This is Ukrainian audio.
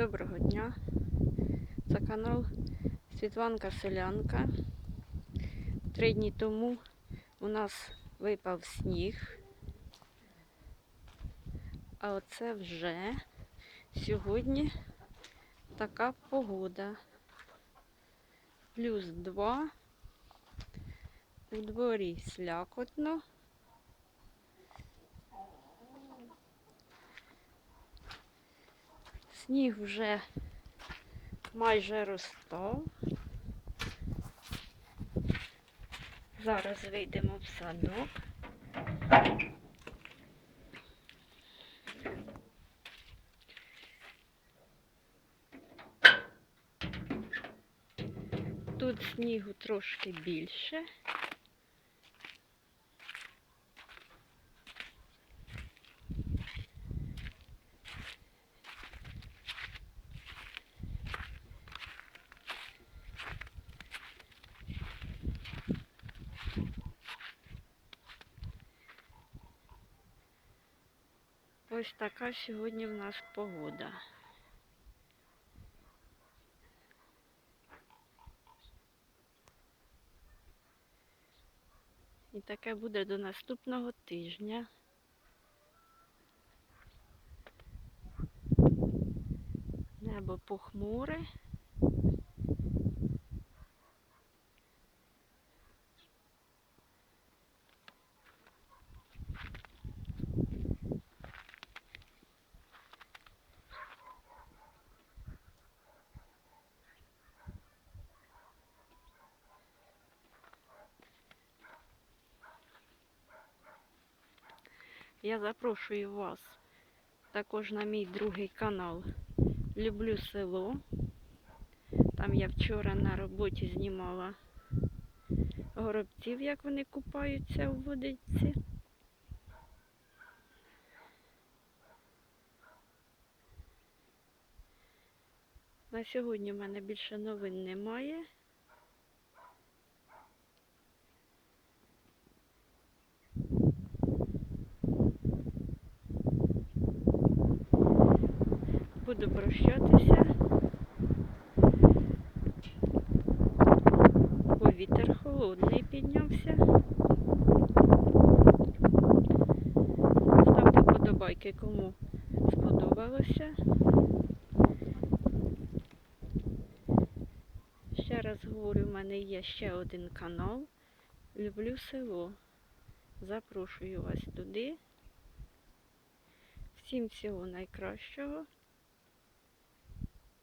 Доброго дня. Це канал Світланка Селянка. Три дні тому у нас випав сніг. А оце вже сьогодні така погода. Плюс два. У дворі слякотно. Сніг вже майже розстав. Зараз вийдемо в садок. Тут снігу трошки більше. Ось така сьогодні в нас погода. І таке буде до наступного тижня. Небо похмуре. Я запрошую вас також на мій другий канал Люблю село. Там я вчора на роботі знімала горобців, як вони купаються у водичці. На сьогодні в мене більше новин немає. Буду прощатися. Бо вітер холодний піднявся. Ставте подобайки, кому сподобалося. Ще раз говорю, в мене є ще один канал. Люблю село. Запрошую вас туди. Всім всього найкращого.